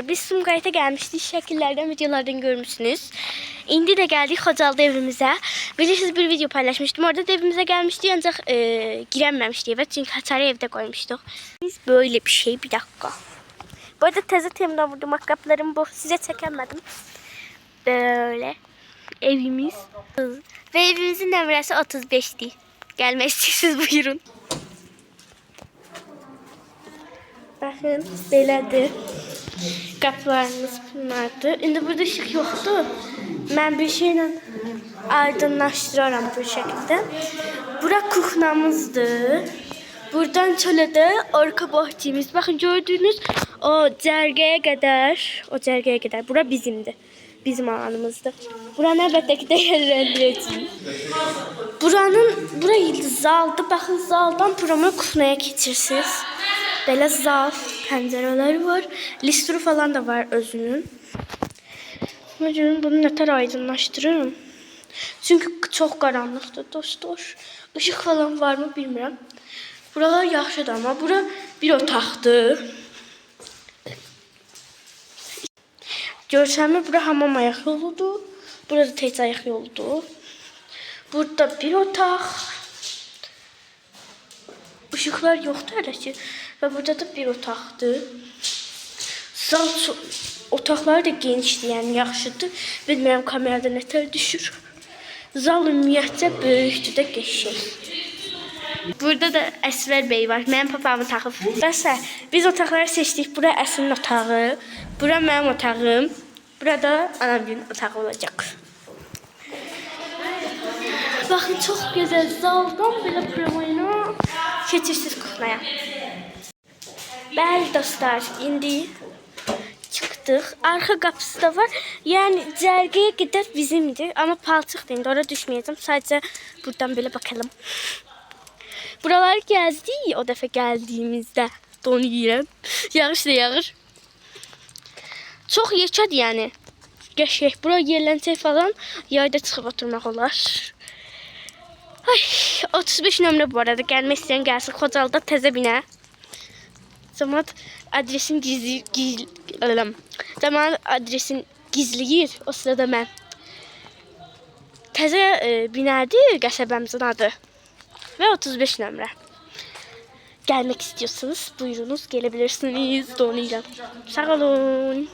Dostlar biz Sumqayıt'a gelmiştik. Şəkillərdən, videolardan görmüşsünüz. İndi də gəldik Xocalıda evimizə. Bilirsiniz bir video paylaşmışdım. Orada da evimizə gəlmişdik ancaq e, girəməmişdik evə. Çünki açarı evdə qoymuşduq. Biz böyle bir şey bir dakika. Bu arada təzə temdən vurdum ayakkabılarım bu. Sizə çəkəmədim. Böyle evimiz. Ve evimizin nömrəsi 35'dir. Gəlmək istəyirsiniz buyurun. Bakın belədir. Qapılarımız bunlardır. İndi burada işıq yoxdur. Mən bir şeylə aydınlaşdıraram bu şəkildə. Bura kuxnamızdır. Buradan çölə də arka bahçemiz. Baxın gördüyünüz o cərgəyə qədər, o cərgəyə qədər bura bizimdir. Bizim alanımızdır. Buranı əlbəttə ki dəyərləndirəcəyik. Buranın bura zaldır. Baxın zaldan promo kuxnaya keçirsiniz. Belə zal pəncərələri var. Listru falan da var özünün. Görün bunu nətər aydınlaşdırırım. Çünki çox qaranlıqdır dostlar. Işıq falan var mı bilmirəm. Buralar yaxşıdır amma bura bir otaqdır. Görsənmir bura hamam ayaq yoludur. Burada tez ayaq yoludur. Burada bir otaq. Işıqlar yoxdur hələ ki. Və burada da bir otaqdır. Zal otaqları da genişdir, yəni yaxşıdır. Bilmirəm kamerada nətər düşür. Zal ümumiyyətcə böyükdür də qəşəng. Burada da Əsvər bəy var. Mənim papamı taxıb. Bəsə biz otaqları seçdik. Bura Əsrin otağı, bura mənim otağım, burada anamın otağı olacaq. Baxın çox gözəl zaldan belə promoyunu keçirsiniz kuxnaya. Bəli dostlar, indi çıxdıq. Arxa qapısı da var. Yəni cərgəyə qədər bizimdir, amma palçıqdır indi. Ora düşməyəcəm. Sadəcə buradan belə bakalım. Buraları gəzdik o dəfə gəldiyimizdə. Don yeyirəm. Yağış da yağır. Çox yekədir yəni. Qəşəng. Bura yerlənsək falan yayda çıxıb oturmaq olar. Ay, 35 nömrə bu arada. Gəlmək istəyən gəlsin. Xocalıda təzə binə. Zaman adresin gizli gizli zaman adresin gizləyir. O sırada mən təzə e, binədir qəsəbəmizin adı və 35 nömrə. Gəlmək istiyorsanız buyurunuz gelebilirsiniz. Donuyla. Sağ olun.